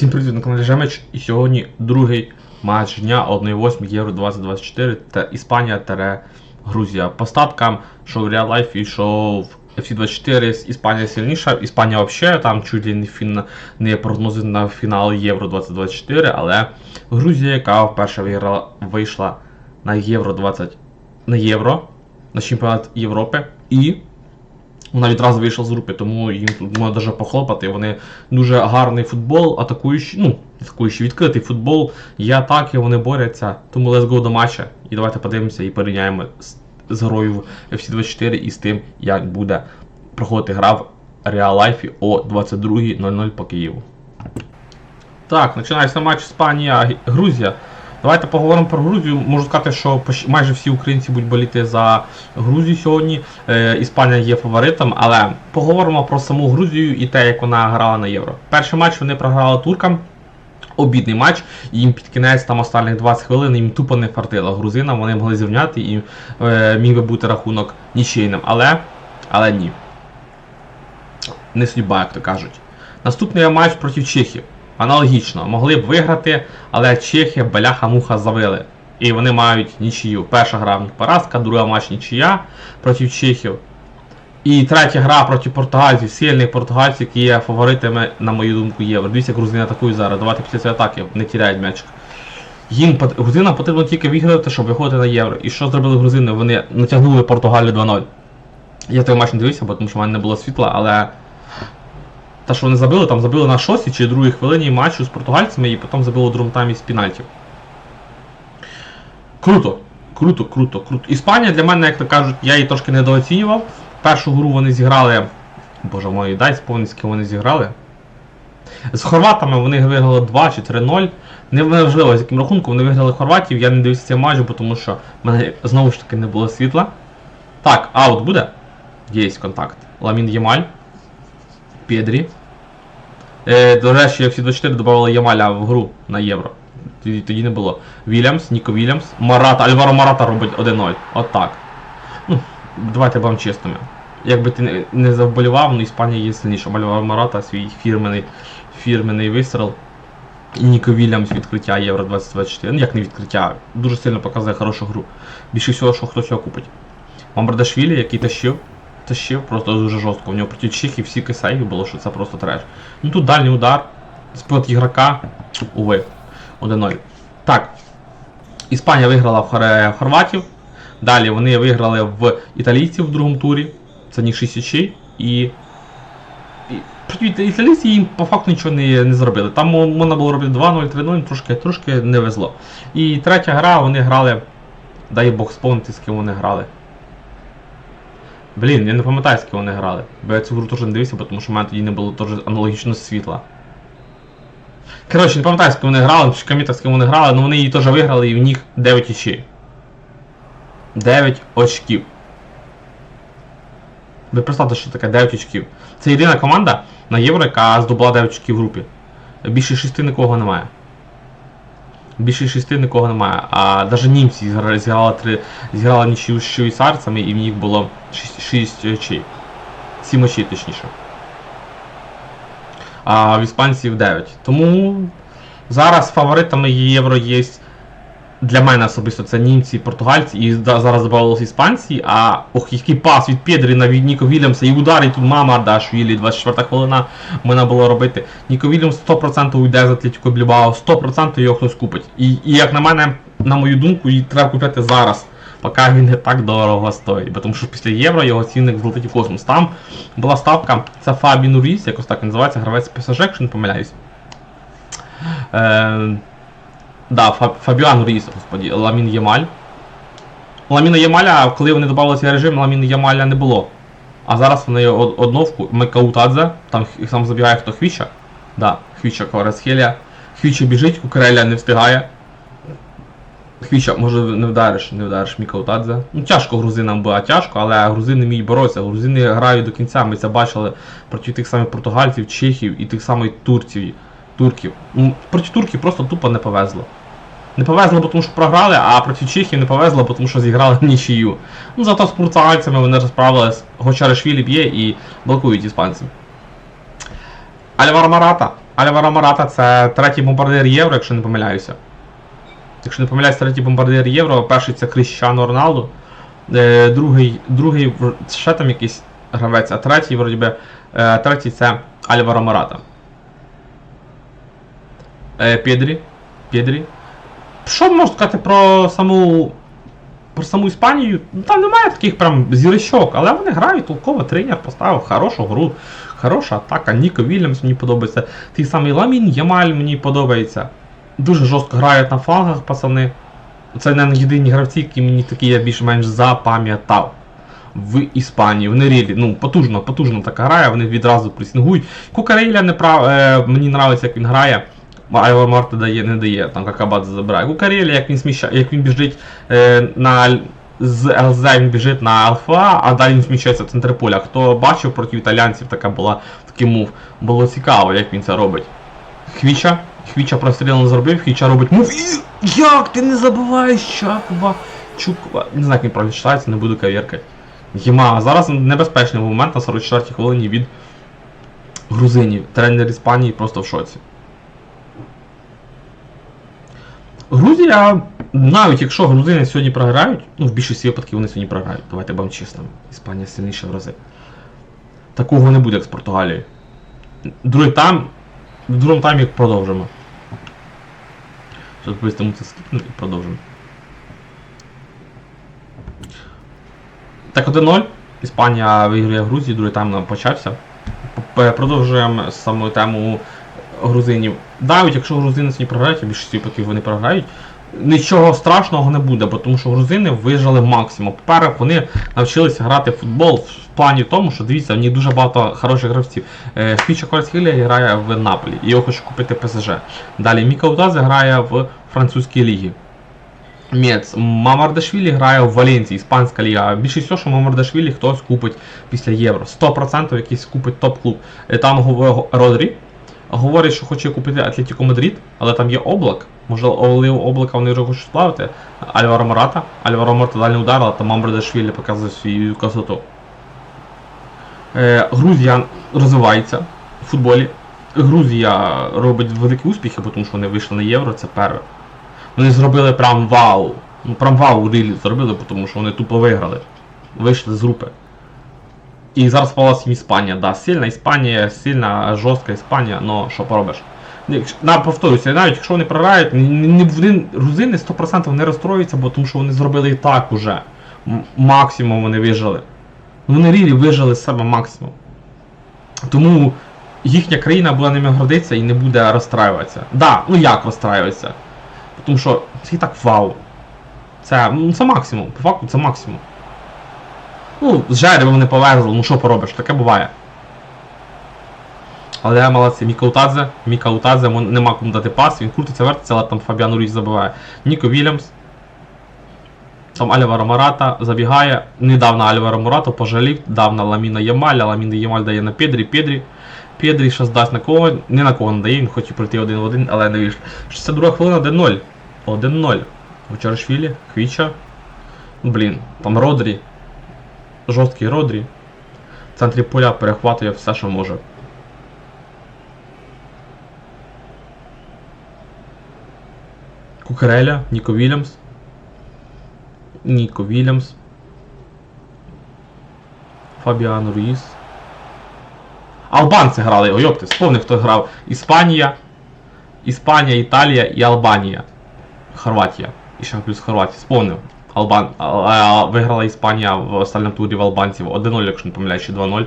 Всім привіт на каналі Жемич. І сьогодні другий матч дня 1-8 Євро 2024 та Іспанія та Грузія. По статкам, що в Real Life і що в FC24 Іспанія сильніша. Іспанія взагалі там чуть ли не, фін... не прогнози на фінал Євро 2024, але Грузія, яка вперше виграла, вийшла на Євро 20 на Євро, на чемпіонат Європи і вона відразу вийшла з групи, тому їм тут можна даже похлопати. Вони дуже гарний футбол, атакуючий, ну, атакуючий, відкритий футбол, є атаки, вони борються. Тому let's go до матча. І давайте подивимося і порівняємо з, з грою в FC24 і з тим, як буде проходити гра в Real Life о 22.00 по Києву. Так, починається матч Іспанія-Грузія. Давайте поговоримо про Грузію. Можу сказати, що майже всі українці будуть боліти за Грузію сьогодні. Е, Іспанія є фаворитом, але поговоримо про саму Грузію і те, як вона грала на євро. Перший матч вони програли туркам. Обідний матч, і їм під кінець там останніх 20 хвилин їм тупо не фартило грузинам, вони могли зрівняти і е, міг би бути рахунок нічийним. Але, але ні. Не судьба, як то кажуть. Наступний матч проти Чехів. Аналогічно, могли б виграти, але Чехи бляха-муха завили. І вони мають нічию. Перша гра в них поразка, друга матч нічия проти Чехів. І третя гра проти португальців, сильних португальців, які є фаворитами, на мою думку, євро. Дивіться, грузини атакують зараз. Давайте після цієї атаки не тіряють м'ячик. Їм грузинам потрібно тільки виграти, щоб виходити на євро. І що зробили грузини? Вони натягнули Португалію 2-0. Я той матч не дивився, бо тому що в мене не було світла, але те, що вони забили, там забили на 6 чи другій хвилині матчу з португальцями і потім забили у другому таймі з пенальтів. Круто, круто, круто, круто. Іспанія для мене, як то кажуть, я її трошки недооцінював. Першу гру вони зіграли. Боже мой, дай ким вони зіграли. З хорватами вони виграли 2 чи 3-0. Не важливо, з яким рахунком вони виграли хорватів. Я не дивився цей матч, бо тому що в мене знову ж таки не було світла. Так, аут буде? Є контакт. Ламін Ємаль. Педрі. Е, до речі, всі 24 додавали Ямаля в гру на євро. Тоді, тоді не було. Вільямс, Ніко Вільямс, Марата, Альваро Марата робить 1-0. Отак. Ну, давайте будемо чесними. Якби ти не, не завболівав, ну Іспанія є сильніша. Альваро Марата свій фірменний, фірменний вистріл. І Ніко Вільямс відкриття Євро 2024. Ну як не відкриття, дуже сильно показує хорошу гру. Більше всього, що хтось його купить. Мамбардашвілі, який тащив, тащив просто дуже жорстко. У нього проти Чехів всі сейвів було, що це просто треш. Ну тут дальній удар, спот ігрока, уви, 1-0. Так. Іспанія виграла в Хор- Хорватів. Далі вони виграли в італійців в другому турі. Це них 6 очей. І. проти італійці їм по факту нічого не, не зробили. Там можна було робити 2-0, 3-0, трошки, трошки не везло. І третя гра, вони грали. Дай Бог спомнити, з ким вони грали. Блін, я не пам'ятаю, ким вони грали. Бо я цю гру теж не дивився, бо тому що в мене тоді не було теж аналогічно світла. Коротше, не пам'ятаю, ким вони грали, чи каміта, ким вони грали, але вони її теж виграли і в них 9 очей. 9 очків. Ви представте, що таке 9 очків. Це єдина команда на євро, яка здобула 9 очків в групі. Більше 6 нікого немає. Більше шести нікого немає. А навіть німці зіграли, зіграли, три, зіграли нічию з швейцарцями і в них було 6, 6 очей. 7 очей точніше. А в іспанців 9. Тому зараз фаворитами євро є для мене особисто це німці португальці, і зараз додавалися іспанці, а ох, який пас від Педрі на від Ніко Вільямса, і удар, і тут мама Дашвілі, 24 хвилина можна було робити. Ніко Вільямс 100% йде з Атлетіко Блібао, 100% його хтось купить. І, і як на мене, на мою думку, її треба купити зараз, поки він не так дорого стоїть. Тому що після євро його цінник злетить в космос. Там була ставка, це Фабі Нуріс, якось так називається, гравець ПСЖ, якщо не помиляюсь. Е, Да, Фа- Фабіан Ріс, господі, Ламін Ємаль. Ламіна Ємаля, коли вони додали цей режим, Ламіна Ємаля не було. А зараз вони од- одновку, Мекаутадзе, там сам забігає хто Хвіча. Да, Хвіча Кваресхелія. Хвіча біжить, Кукареля не встигає. Хвіча, може не вдариш, не вдариш Мікаутадзе. Ну тяжко грузинам було, тяжко, але грузини вміють боротися. Грузини грають до кінця. Ми це бачили проти тих самих португальців, чехів і тих самих турців. Турків. Проти турків просто тупо не повезло. Не повезло, бо тому що програли, а проти Чехів не повезло, бо тому що зіграли нічию. Ну зато з португальцями вони розправились. Гочаришвілі б'є і блокують іспанців. Альваро Марата. Альваро Марата це третій бомбардир Євро, якщо не помиляюся. Якщо не помиляюсь, третій бомбардир Євро, перший це Кріщано Роналду, е, другий, другий ще там якийсь гравець, а третій, вроді би, е, третій це Альваро Марата. Е, Педрі. Педрі. Що можна сказати про саму. Про саму Іспанію? Там немає таких прям зірочок, але вони грають толково, тренер поставив хорошу гру, хороша атака. Ніко Вільямс мені подобається. Той самий Ламін Ямаль мені подобається. Дуже жорстко грають на флангах, пацани. Це не єдині гравці, які мені такі я більш-менш запам'ятав. В Іспанії. Вони рілі, ну, потужно, потужно так грає, вони відразу пресінгують. Кукареля не прав, е, мені подобається, як він грає. Айвор Марта дає, не дає, там Какабадзе забирає. Кукарелі, як він сміщає, як він біжить е, на з ЛЗ він біжить на Алфа, а далі він зміщається в центр поля. Хто бачив проти італійців, така була такий мув. Було цікаво, як він це робить. Хвіча. Хвіча простріл не зробив, Хвіча робить мув. Як ти не забуваєш Чаква? Чуква. Не знаю, як він правильно читається, не буду кавіркати. Єма. Зараз небезпечний момент на 44-й хвилині від грузинів. Тренер Іспанії просто в шоці. Грузія, навіть якщо грузини сьогодні програють, ну в більшості випадків вони сьогодні програють. Давайте будемо чесними. Іспанія сильніша в рази. Такого не буде, як з Португалією. Другий тайм, в другому таймі продовжимо. Зараз пояснимо це скіпну і продовжимо. Так, 1-0. Іспанія виграє Грузію, другий тайм нам почався. Продовжуємо саму тему грузинів. Навіть якщо грузини сьогодні програють, а більшості випадків вони програють, нічого страшного не буде, тому що грузини вижили максимум. По-перше, вони навчилися грати в футбол в плані тому, що дивіться, в них дуже багато хороших гравців. Е, Фіча Кварцхілія грає в Наполі, і його хоче купити ПСЖ. Далі Міка Утазе грає в французькій лігі. Мец. Мамардашвілі грає в Валенції, іспанська ліга. Більше всього, що Мамардашвілі хтось купить після євро. 100% якийсь купить топ-клуб. Е, Там Родрі. Говорить, що хоче купити Атлетіко Мадрид, але там є облак. Може, облака вони вже хочуть сплавити. Альваро Марата. Альваро Марата далі удар, але там Мамардашвілі показує свою красоту. Е, Грузія розвивається в футболі. Грузія робить великі успіхи, тому що вони вийшли на євро, це перше. Вони зробили прям вау. Ну прям вау рілі зробили, тому що вони тупо виграли. Вийшли з групи. І зараз їм Іспанія. Да, сильна Іспанія, сильна, жорстка Іспанія, але що поробиш. Ну, На, повторюся, навіть якщо вони програють, вони, грузини 100% не розстроюються, бо тому що вони зробили і так уже. Максимум вони вижили. Вони рілі вижили з себе максимум. Тому їхня країна буде ними гордитися і не буде розстраюватися. Да, ну як розстраюватися? Тому що це і так вау. Це, ну, це максимум. По факту це максимум. Ну, з жеребом не повезло, ну що поробиш, таке буває. Але молодці, Міка Утадзе, Міка Утадзе, нема кому дати пас, він крутиться, вертиться, але там Фабіан Руїч забиває. Ніко Вільямс. Там Альваро Марата забігає, не дав на Альваро Марату, пожалів, дав на Ламіна Ямаля, Ламіна Ямаль дає на Педрі, Педрі. Педрі щас дасть на кого, не на кого не дає, він хоче пройти один в один, але не вийшло. 62 хвилина, 1-0. 1-0. Вчорашвілі, Хвіча. Ну, Блін, там Родрі. Жорсткий Родрі. В центрі поля перехватує все, що може. Кукареля, Ніко Вільямс. Ніко Вільямс. Фабіан Руїс. Албанці грали його, йопти, сповнив, хто грав. Іспанія. Іспанія, Італія і Албанія. Хорватія. І ще плюс Хорватія. Сповнив. Албан... а- Виграла Іспанія в останньому турі в албанців 1-0, якщо не помиляюсь, чи 2-0.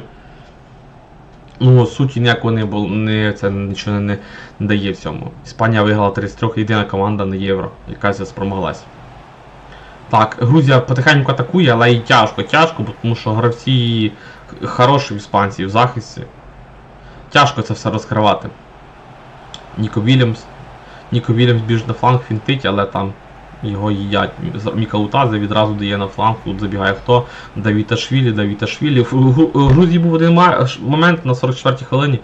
Ну, суті ніякого не було, не, це нічого не, не дає в цьому. Іспанія виграла 33 єдина команда на євро, яка спромоглась. Так, Грузія потихеньку атакує, але і тяжко, тяжко, тому що гравці хороші в іспанців в захисті. Тяжко це все розкривати. Ніко Вільямс. Ніко Вільямс біжить на фланг, фінтить, але там його їдять. Мікаутазе відразу дає на фланг, тут забігає хто? Давіташвілі, Давіташвілі. В в Грузії був один момент на 44-й хвилині.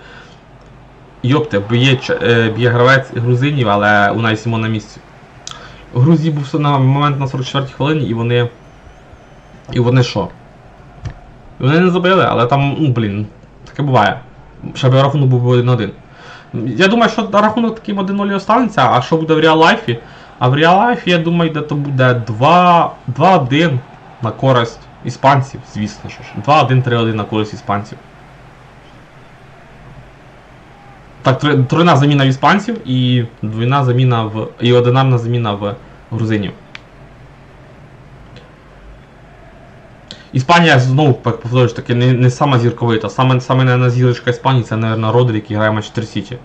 Йопте, б'є, е, б'є гравець грузинів, але у Сімо на місці. В Грузії був на момент на 44-й хвилині, і вони. І вони що? Вони не забили, але там, ну блін, таке буває. Ще б рахунок був 1-1. Я думаю, що рахунок таким 1-0 і останеться, а що буде в реал-лайфі? А в реал-лайфі, я думаю, де то буде 2 2-1 на користь іспанців, звісно ж. 2-1-3-1 на користь іспанців. Так, тройна заміна в іспанців і двойна заміна в. і одинарна заміна в грузинів. Іспанія знову пов- повторюсь таки не, не сама зірковита. Саме, саме наверное, зірочка Іспанії це, мабуть, Родрі, який грає в Манчестер Сіті.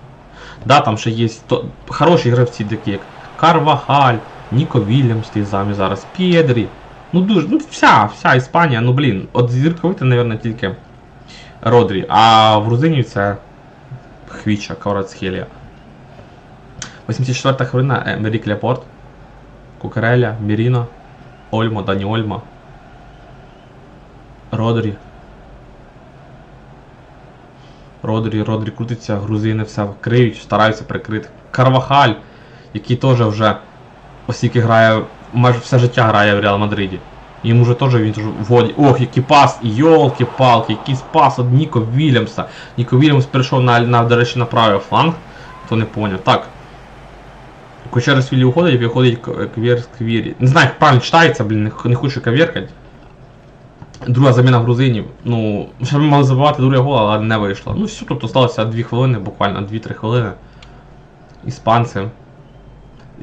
Да, там ще є то, хороші гравці, такі як Карвахаль, Ніко Вільямс, той замі зараз, Пєдрі. Ну дуже, ну вся, вся Іспанія, ну блін, от зірковита, мабуть, тільки Родрі, а в грузинів це Хвіча, Кварацхелія. 84 хвилина, Емерік Ляпорт, Кукареля, Міріно, Ольмо, Дані Ольма, Родрі. Родрі, Родрі крутиться, грузини все криють, стараються прикрити. Карвахаль, який теж вже оскільки грає, майже все життя грає в Реал Мадриді. Йому вже теж він вводить. Ох, який пас! Йолки-палки, який пас від Ніко Вільямса. Ніко Вільямс перейшов на, на, до речі, на правий фланг. Хто не поняв. Так. Кучерес Віллі уходить, виходить К- Квір Квірі. Не знаю, як правильно читається, блін, не, не хочу кавіркати. Друга заміна грузинів. Ну, ще ми мали забивати другий гол, але не вийшло. Ну все, тут осталося 2 хвилини, буквально 2-3 хвилини. Іспанці.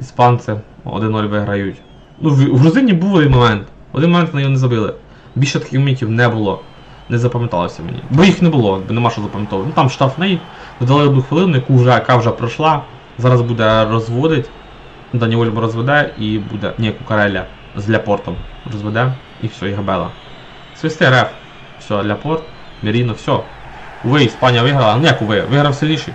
Іспанці 1-0 виграють. Ну, в, грузині був один момент. Один момент на нього не забили. Більше таких моментів не було. Не запам'яталося мені. Бо їх не було, бо нема що запам'ятовувати. Ну там штрафний, додали одну хвилину, яку вже, яка вже пройшла. Зараз буде розводить. Дані Ольма розведе і буде. Ні, Кукареля з Ляпортом розведе і все, і Габела. Свисти реф. Все, Ляпорт, Меріно, все. Уве, Іспанія виграла. Ну як уве, виграв сильніший.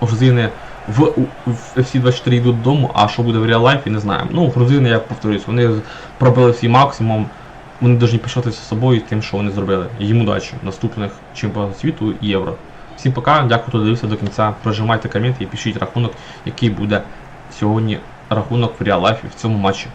Грузини в, в FC24 йдуть додому, а що буде в реал лайфі, не знаємо. Ну, грузини, я повторюсь, вони пробили свій максимум. Вони повинні пишатися собою тим, що вони зробили. Їм удачі наступних чемпіонатів світу і євро. Всім пока, дякую, хто дивився до кінця. Прожимайте коменти і пишіть рахунок, який буде сьогодні рахунок в реал лайфі в цьому матчі.